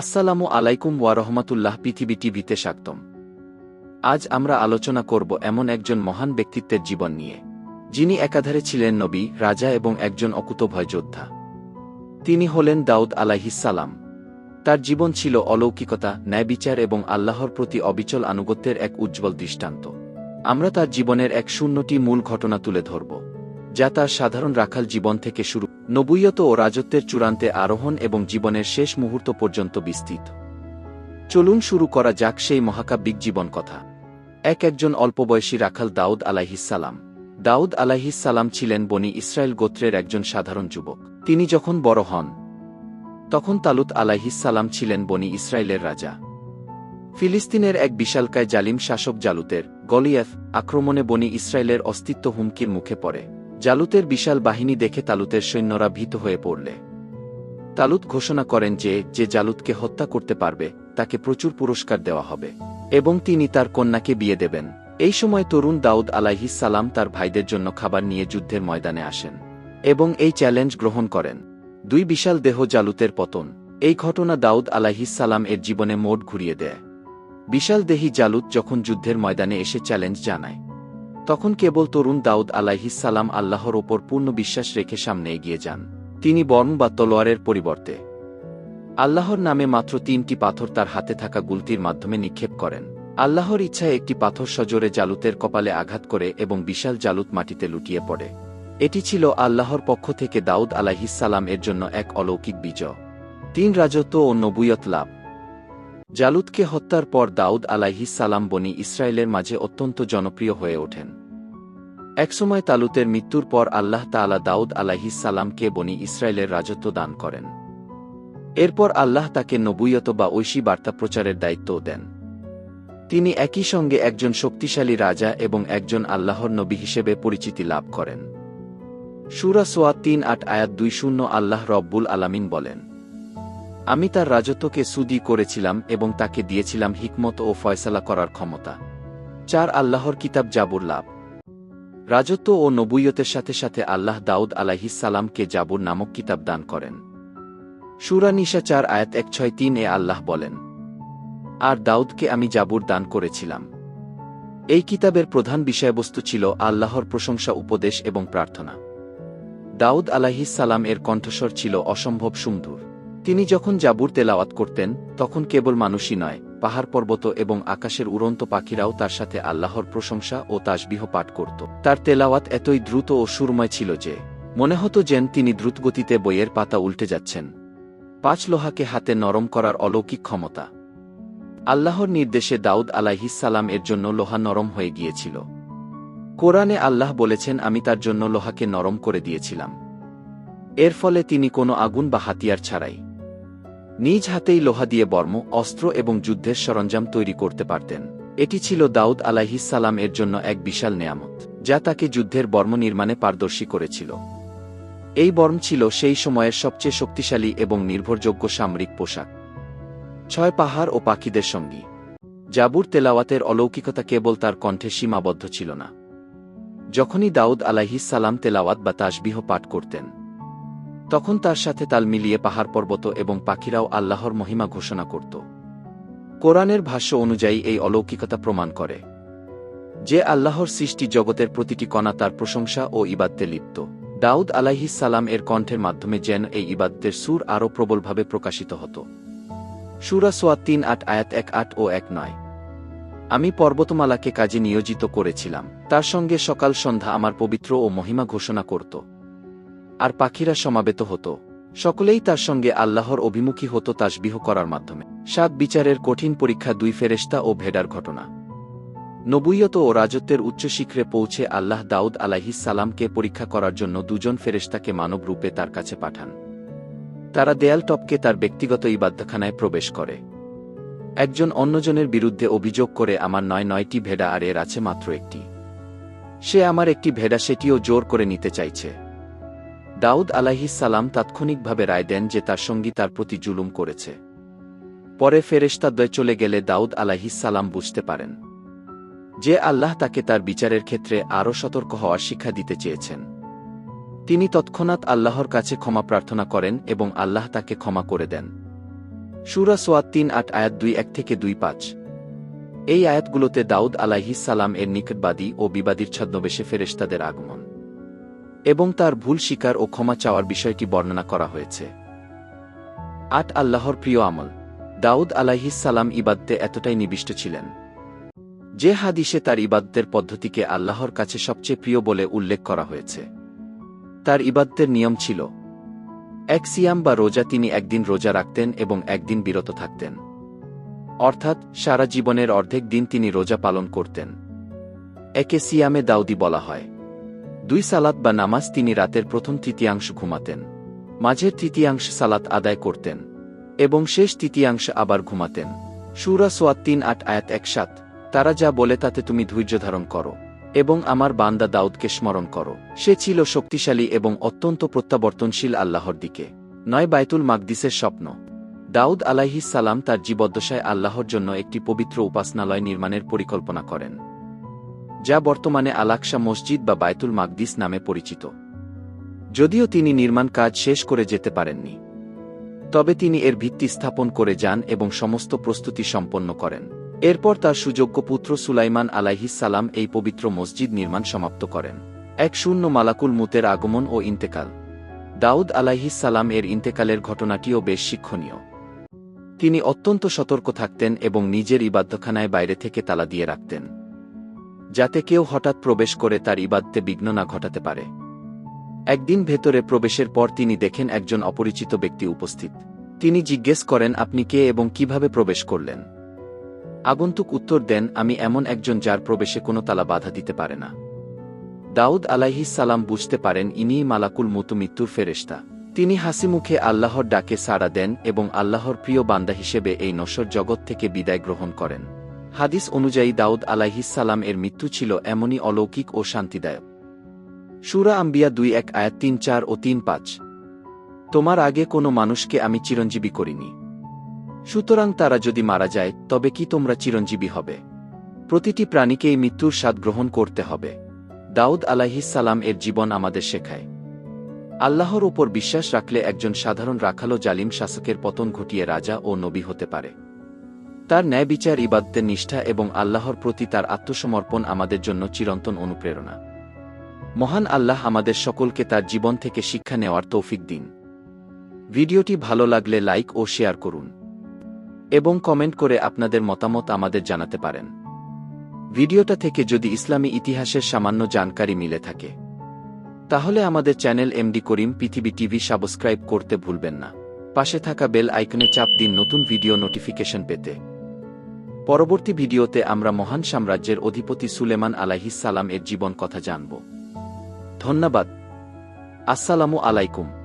আসসালামু আলাইকুম ওয়া রহমাতুল্লাহ, পৃথিবী টিভিতে স্বাগতম। আজ আমরা আলোচনা করব এমন একজন মহান ব্যক্তিত্বের জীবন নিয়ে, যিনি একাধারে ছিলেন নবী, রাজা এবং একজন অকুতভয় যোদ্ধা। তিনি হলেন দাউদ আলাইহিসালাম তার জীবন ছিল অলৌকিকতা, ন্যায়বিচার এবং আল্লাহর প্রতি অবিচল আনুগত্যের এক উজ্জ্বল দৃষ্টান্ত। আমরা তার জীবনের এক শূন্যটি মূল ঘটনা তুলে ধরব। যা তার সাধারণ রাখাল জীবন থেকে শুরু। নবুয়ত ও রাজত্বের চূড়ান্তে আরোহণ এবং জীবনের শেষ মুহূর্ত পর্যন্ত বিস্তৃত। চলুন শুরু করা যাক সেই মহাকাব্যিক জীবন কথা এক একজন অল্পবয়সী রাখাল দাউদ আলাইহিসালাম দাউদ আলাইহিসালাম ছিলেন বনি ইসরায়েল গোত্রের একজন সাধারণ যুবক। তিনি যখন বড় হন, তখন তালুত আলাইহিসালাম ছিলেন বনি ইসরায়েলের রাজা। ফিলিস্তিনের এক বিশালকায় জালিম শাসক জালুতের গলিয়াফ আক্রমণে বনি ইসরায়েলের অস্তিত্ব হুমকির মুখে পড়ে। জালুতের বিশাল বাহিনী দেখে তালুতের সৈন্যরা ভীত হয়ে পড়লে। তালুত ঘোষণা করেন যে যে জালুতকে হত্যা করতে পারবে, তাকে প্রচুর পুরস্কার দেওয়া হবে। এবং তিনি তার কন্যাকে বিয়ে দেবেন। এই সময় তরুণ দাউদ আলাইহিস সালাম তার ভাইদের জন্য খাবার নিয়ে যুদ্ধের ময়দানে আসেন এবং এই চ্যালেঞ্জ গ্রহণ করেন। দুই বিশাল দেহ জালুতের পতন। এই ঘটনা দাউদ আলাইহিস সালাম এর জীবনে মোট ঘুরিয়ে দেয়। বিশাল দেহি জালুত যখন যুদ্ধের ময়দানে এসে চ্যালেঞ্জ জানায় তখন কেবল তরুণ দাউদ আলাইহিসাল্লাম আল্লাহর ওপর পূর্ণ বিশ্বাস রেখে সামনে এগিয়ে যান। তিনি বর্ম বা তলোয়ারের পরিবর্তে আল্লাহর নামে মাত্র তিনটি পাথর তার হাতে থাকা গুলতির মাধ্যমে নিক্ষেপ করেন। আল্লাহর ইচ্ছায় একটি পাথর সজোরে জালুতের কপালে আঘাত করে এবং বিশাল জালুত মাটিতে লুটিয়ে পড়ে। এটি ছিল আল্লাহর পক্ষ থেকে দাউদ আলাইহিসাল্লাম এর জন্য এক অলৌকিক বিজয়। তিন রাজত্ব ও নবুয়ত লাভ। জালুদকে হত্যার পর দাউদ আলাইহিস সালাম বনি ইসরায়েলের মাঝে অত্যন্ত জনপ্রিয় হয়ে ওঠেন। একসময় তালুতের মৃত্যুর পর আল্লাহ তালা দাউদ আলাইহিস সালামকে বনি ইসরায়েলের রাজত্ব দান করেন। এরপর আল্লাহ তাকে নবুয়ত বা ঐশী বার্তা প্রচারের দায়িত্বও দেন। তিনি একই সঙ্গে একজন শক্তিশালী রাজা এবং একজন আল্লাহর নবী হিসেবে পরিচিতি লাভ করেন। সুরা সোয়া তিন আট আয়াত দুই শূন্য আল্লাহ রব্বুল আলামিন বলেন আমি তার রাজত্বকে সুদি করেছিলাম এবং তাকে দিয়েছিলাম হিকমত ও ফয়সালা করার ক্ষমতা। চার, আল্লাহর কিতাব জাবুর লাভ। রাজত্ব ও নবুয়তের সাথে সাথে আল্লাহ দাউদ আলাহিসাল্লামকে জাবুর নামক কিতাব দান করেন। সুরা নিশা চার, আয়াত এক, ছয়, তিন, এ আল্লাহ বলেন, আর দাউদকে আমি জাবুর দান করেছিলাম। এই কিতাবের প্রধান বিষয়বস্তু ছিল আল্লাহর প্রশংসা, উপদেশ এবং প্রার্থনা। দাউদ আলাহিসাল্লাম এর কণ্ঠস্বর ছিল অসম্ভব সুন্দর। তিনি যখন জাবুর তেলাওয়াত করতেন, তখন কেবল মানুষই নয়, পাহাড় পর্বত এবং আকাশের উড়ন্ত পাখিরাও তার সাথে আল্লাহর প্রশংসা ও তাসবিহ পাঠ করত। তার তেলাওয়াত এতই দ্রুত ও সুরময় ছিল যে, মনে হতো যেন তিনি দ্রুতগতিতে বইয়ের পাতা উল্টে যাচ্ছেন। পাঁচ লোহাকে হাতে নরম করার অলৌকিক ক্ষমতা। আল্লাহর নির্দেশে দাউদ আলাহিসাল্লাম এর জন্য লোহা নরম হয়ে গিয়েছিল। কোরআনে আল্লাহ বলেছেন, আমি তার জন্য লোহাকে নরম করে দিয়েছিলাম। এর ফলে তিনি কোনো আগুন বা হাতিয়ার ছাড়াই নিজ হাতেই লোহা দিয়ে বর্ম, অস্ত্র এবং যুদ্ধের সরঞ্জাম তৈরি করতে পারতেন। এটি ছিল দাউদ আলাহিসাল্লাম এর জন্য এক বিশাল নেয়ামত, যা তাকে যুদ্ধের বর্ম নির্মাণে পারদর্শী করেছিল। এই বর্ম ছিল সেই সময়ের সবচেয়ে শক্তিশালী এবং নির্ভরযোগ্য সামরিক পোশাক। ছয় পাহাড় ও পাখিদের সঙ্গী। জাবুর তেলাওয়াতের অলৌকিকতা কেবল তার কণ্ঠে সীমাবদ্ধ ছিল না। যখনই দাউদ আলাহিসাল্লাম তেলাওয়াত বা তাসবিহ পাঠ করতেন তখন তার সাথে তাল মিলিয়ে পাহাড় পর্বত এবং পাখিরাও আল্লাহর মহিমা ঘোষণা করত। কোরআনের ভাষ্য অনুযায়ী এই অলৌকিকতা প্রমাণ করে যে আল্লাহর সৃষ্টি জগতের প্রতিটি কণা তার প্রশংসা ও ইবাদ্যে লিপ্ত। দাউদ সালাম এর কণ্ঠের মাধ্যমে যেন এই ইবাদ্যের সুর আরও প্রবলভাবে প্রকাশিত হতো। সুরা সোয়া তিন আট, আয়াত এক আট ও এক নয়। আমি পর্বতমালাকে কাজে নিয়োজিত করেছিলাম। তার সঙ্গে সকাল সন্ধ্যা আমার পবিত্র ও মহিমা ঘোষণা করত। আর পাখিরা সমাবেত হতো। সকলেই তার সঙ্গে আল্লাহর অভিমুখী হতো তাসবিহ করার মাধ্যমে। সাত বিচারের কঠিন পরীক্ষা দুই ফেরেস্তা ও ভেডার ঘটনা। নবুয়ত ও রাজত্বের উচ্চ শিখরে পৌঁছে আল্লাহ দাউদ সালামকে পরীক্ষা করার জন্য দুজন ফেরেস্তাকে মানব রূপে তার কাছে পাঠান। তারা দেয়াল টপকে তার ব্যক্তিগত ইবাদ্যখানায় প্রবেশ করে। একজন অন্যজনের বিরুদ্ধে অভিযোগ করে, আমার নয় নয়টি ভেড়া আর এর আছে মাত্র একটি। সে আমার একটি ভেড়া, সেটিও জোর করে নিতে চাইছে। দাউদ সালাম তাৎক্ষণিকভাবে রায় দেন যে তার সঙ্গী তার প্রতি জুলুম করেছে। পরে ফেরেস্তাদ্বয় চলে গেলে দাউদ সালাম বুঝতে পারেন যে আল্লাহ তাকে তার বিচারের ক্ষেত্রে আরও সতর্ক হওয়ার শিক্ষা দিতে চেয়েছেন। তিনি তৎক্ষণাৎ আল্লাহর কাছে ক্ষমা প্রার্থনা করেন এবং আল্লাহ তাকে ক্ষমা করে দেন। সুরা সোয়াত তিন আট আয়াত দুই এক থেকে দুই পাঁচ। এই আয়াতগুলোতে দাউদ সালাম এর নিকটবাদী ও বিবাদীর ছদ্মবেশে ফেরেশতাদের আগমন। এবং তার ভুল স্বীকার ও ক্ষমা চাওয়ার বিষয়টি বর্ণনা করা হয়েছে। আট আল্লাহর প্রিয় আমল। দাউদ সালাম ইবাদতে এতটাই নিবিষ্ট ছিলেন। যে হাদিসে তার ইবাদতের পদ্ধতিকে আল্লাহর কাছে সবচেয়ে প্রিয় বলে উল্লেখ করা হয়েছে। তার ইবাদতের নিয়ম ছিল, এক সিয়াম বা রোজা তিনি একদিন রোজা রাখতেন এবং একদিন বিরত থাকতেন। অর্থাৎ সারা জীবনের অর্ধেক দিন তিনি রোজা পালন করতেন। একে সিয়ামে দাউদি বলা হয়। দুই সালাত বা নামাজ তিনি রাতের প্রথম তৃতীয়াংশ ঘুমাতেন। মাঝের তৃতীয়াংশ সালাত আদায় করতেন এবং শেষ তৃতীয়াংশ আবার ঘুমাতেন। সুরা সোয়াত তিন আট আয়াত এক সাত, তারা যা বলে তাতে তুমি ধৈর্য ধারণ করো এবং আমার বান্দা দাউদকে স্মরণ করো। সে ছিল শক্তিশালী এবং অত্যন্ত প্রত্যাবর্তনশীল আল্লাহর দিকে। নয় বাইতুল মাকদিসের স্বপ্ন। দাউদ আলাইহিস সালাম তার জীবদ্দশায় আল্লাহর জন্য একটি পবিত্র উপাসনালয় নির্মাণের পরিকল্পনা করেন। যা বর্তমানে আলাকসা মসজিদ বা বায়তুল মাকদিস নামে পরিচিত। যদিও তিনি নির্মাণ কাজ শেষ করে যেতে পারেননি। তবে তিনি এর ভিত্তি স্থাপন করে যান এবং সমস্ত প্রস্তুতি সম্পন্ন করেন। এরপর তার সুযোগ্য পুত্র সুলাইমান সালাম এই পবিত্র মসজিদ নির্মাণ সমাপ্ত করেন। এক শূন্য মালাকুল মুতের আগমন ও ইন্তেকাল। দাউদ সালাম এর ইন্তেকালের ঘটনাটিও বেশ শিক্ষণীয়। তিনি অত্যন্ত সতর্ক থাকতেন এবং নিজের ইবাদ্যখানায় বাইরে থেকে তালা দিয়ে রাখতেন। যাতে কেউ হঠাৎ প্রবেশ করে তার ইবাদতে বিঘ্ন না ঘটাতে পারে। একদিন ভেতরে প্রবেশের পর তিনি দেখেন একজন অপরিচিত ব্যক্তি উপস্থিত। তিনি জিজ্ঞেস করেন, আপনি কে এবং কীভাবে প্রবেশ করলেন? আগন্তুক উত্তর দেন, আমি এমন একজন যার প্রবেশে কোনো তালা বাধা দিতে পারে না। দাউদ সালাম বুঝতে পারেন, ইনিই মালাকুল মতো মৃত্যুর ফেরেশতা। তিনি হাসিমুখে আল্লাহর ডাকে সাড়া দেন এবং আল্লাহর প্রিয় বান্দা হিসেবে এই নশ্বর জগৎ থেকে বিদায় গ্রহণ করেন। হাদিস অনুযায়ী দাউদ আলাইহিস সালাম এর মৃত্যু ছিল এমনই অলৌকিক ও শান্তিদায়ক। সুরা আম্বিয়া দুই এক আয়াত তিন চার ও তিন পাঁচ। তোমার আগে কোনো মানুষকে আমি চিরঞ্জীবী করিনি। সুতরাং তারা যদি মারা যায়, তবে কি তোমরা চিরঞ্জীবী হবে? প্রতিটি প্রাণীকেই মৃত্যুর স্বাদ গ্রহণ করতে হবে। দাউদ আলাহিস সালাম এর জীবন আমাদের শেখায়। আল্লাহর ওপর বিশ্বাস রাখলে একজন সাধারণ রাখালো জালিম শাসকের পতন ঘটিয়ে রাজা ও নবী হতে পারে। তার ন্যায় বিচার, ইবাদতের নিষ্ঠা এবং আল্লাহর প্রতি তার আত্মসমর্পণ আমাদের জন্য চিরন্তন অনুপ্রেরণা। মহান আল্লাহ আমাদের সকলকে তার জীবন থেকে শিক্ষা নেওয়ার তৌফিক দিন। ভিডিওটি ভালো লাগলে লাইক ও শেয়ার করুন। এবং কমেন্ট করে আপনাদের মতামত আমাদের জানাতে পারেন। ভিডিওটা থেকে যদি ইসলামী ইতিহাসের সামান্য জানকারি মিলে থাকে। তাহলে আমাদের চ্যানেল এমডি করিম পৃথিবী টিভি সাবস্ক্রাইব করতে ভুলবেন না। পাশে থাকা বেল আইকনে চাপ দিন নতুন ভিডিও নোটিফিকেশন পেতে। পরবর্তী ভিডিওতে আমরা মহান সাম্রাজ্যের অধিপতি সুলেমান আলাইহিস সালাম এর জীবন কথা জানব। ধন্যবাদ। আসসালামু আলাইকুম।